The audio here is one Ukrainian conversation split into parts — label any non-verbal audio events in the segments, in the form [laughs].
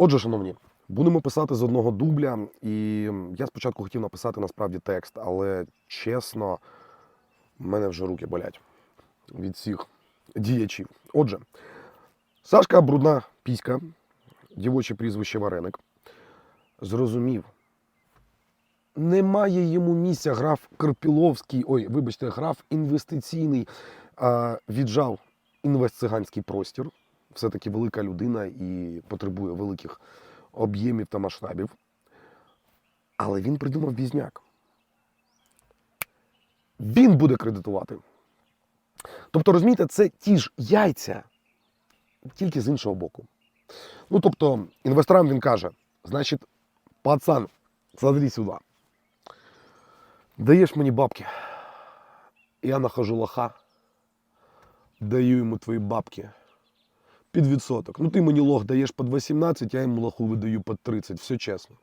Отже, шановні, будемо писати з одного дубля, і я спочатку хотів написати насправді текст, але чесно, в мене вже руки болять від всіх діячів. Отже, Сашка брудна піська, дівоче прізвище Вареник, зрозумів. Немає йому місця, граф Карпіловський, ой, вибачте, граф інвестиційний, а, віджав інвестциганський простір. Все-таки велика людина і потребує великих об'ємів та масштабів. Але він придумав бізняк. Він буде кредитувати. Тобто, розумієте, це ті ж яйця, тільки з іншого боку. Ну, тобто, інвесторам він каже: значить, пацан, смотри сюди. Даєш мені бабки, я нахожу лоха, даю йому твої бабки під відсоток. Ну, ти мені лох даєш під 18, я йому лоху видаю під 30, все чесно.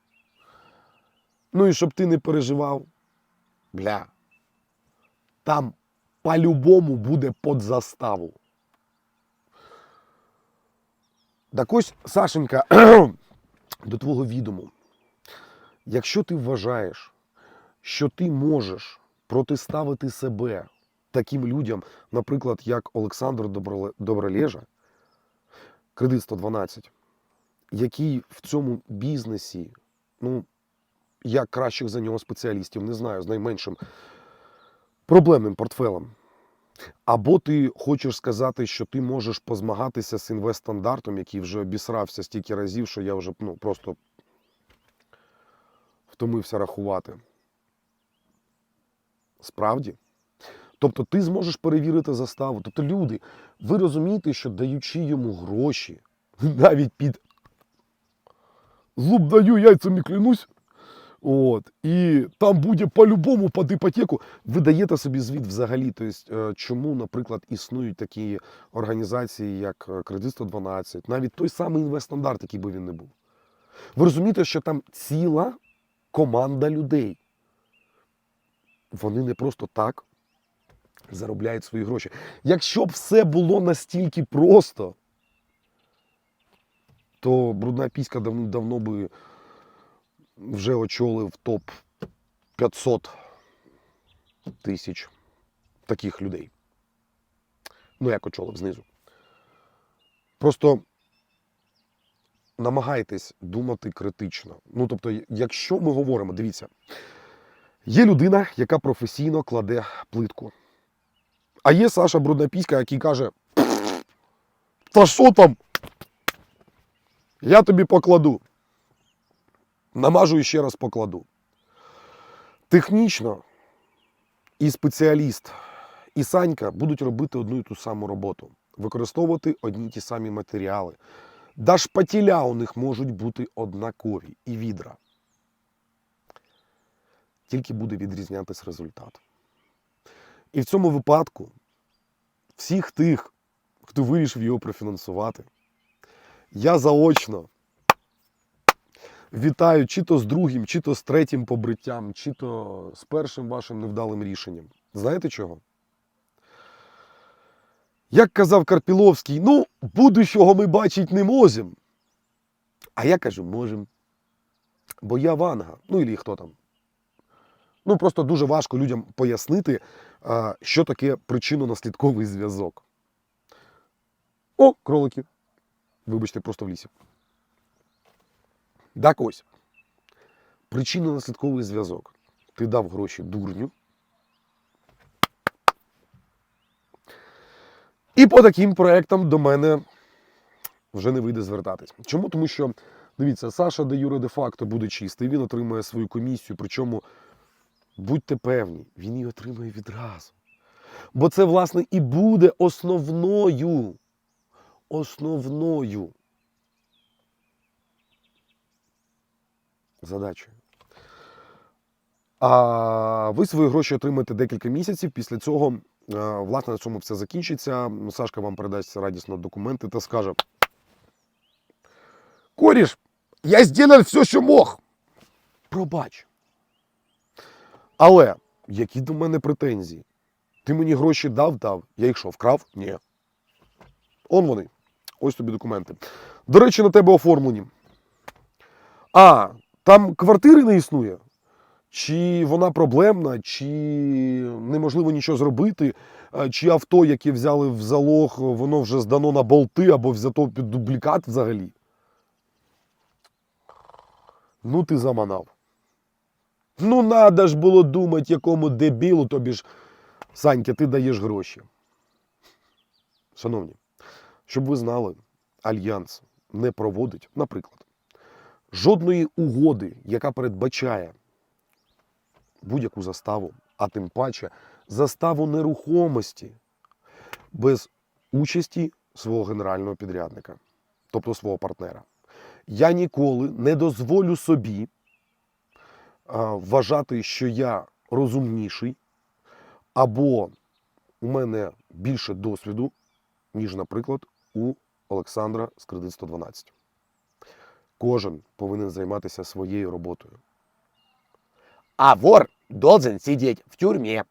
Ну і щоб ти не переживав, бля, там по-любому буде під заставу. Так ось, Сашенька, [clears throat] до твого відому. Якщо ти вважаєш, що ти можеш протиставити себе таким людям, наприклад, як Олександр Добролежа, кредит 112, який в цьому бізнесі, ну, я кращих за нього спеціалістів не знаю, з найменшим проблемним портфелем. Або ти хочеш сказати, що ти можеш позмагатися з інвестстандартом, який вже обісрався стільки разів, що я вже ну, просто втомився рахувати. Справді? Тобто ти зможеш перевірити заставу. Тобто, люди, ви розумієте, що даючи йому гроші, [laughs] навіть під зуб даю, яйцями клянусь. От, і там буде по-любому під іпотеку. Ви даєте собі звіт взагалі. Тобто, чому, наприклад, існують такі організації, як е, Кредит 112, навіть той самий інвестстандарт, який би він не був. Ви розумієте, що там ціла команда людей. Вони не просто так заробляють свої гроші. Якщо б все було настільки просто, то брудна піська давно, давно би вже очолив топ 500 тисяч таких людей. Ну, як очолив знизу. Просто намагайтесь думати критично. Ну, тобто, якщо ми говоримо, дивіться, є людина, яка професійно кладе плитку. А є Саша Бруднопіська, який каже: Та що там? Я тобі покладу. Намажу і ще раз покладу. Технічно і спеціаліст, і Санька будуть робити одну і ту саму роботу, використовувати одні й ті самі матеріали. Да шпатіля у них можуть бути однакові і відра. Тільки буде відрізнятись результат. І в цьому випадку всіх тих, хто вирішив його профінансувати, я заочно вітаю чи то з другим, чи то з третім побриттям, чи то з першим вашим невдалим рішенням. Знаєте чого? Як казав Карпіловський, ну, будущого ми бачить не можемо. А я кажу, можемо. Бо я Ванга, ну і хто там. Ну, просто дуже важко людям пояснити, що таке причинно-наслідковий зв'язок. О, кролики. Вибачте, просто в лісі. Так ось. Причинно-наслідковий зв'язок. Ти дав гроші дурню. І по таким проектам до мене вже не вийде звертатись. Чому? Тому що, дивіться, Саша де Юре де-факто буде чистий, він отримує свою комісію, причому будьте певні, він її отримує відразу. Бо це, власне, і буде основною. Основною задачею. А ви свої гроші отримаєте декілька місяців. Після цього, е, власне, на цьому все закінчиться. Сашка вам передасть радісно документи та скаже: Коріш, я зробив все, що мог. Пробач. Але які до мене претензії? Ти мені гроші дав, дав. Я їх що, вкрав? Ні. Он вони. Ось тобі документи. До речі, на тебе оформлені. А, там квартири не існує? Чи вона проблемна, чи неможливо нічого зробити, чи авто, яке взяли в залог, воно вже здано на болти або взято під дублікат взагалі? Ну, ти заманав. Ну, надо ж було думати, якому дебілу тобі ж, Санька, ти даєш гроші. Шановні, щоб ви знали, Альянс не проводить, наприклад, жодної угоди, яка передбачає будь-яку заставу, а тим паче заставу нерухомості без участі свого генерального підрядника, тобто свого партнера. Я ніколи не дозволю собі вважати, що я розумніший, або у мене більше досвіду, ніж, наприклад, у Олександра з кредит 112. Кожен повинен займатися своєю роботою. А вор должен сидіти в тюрьме.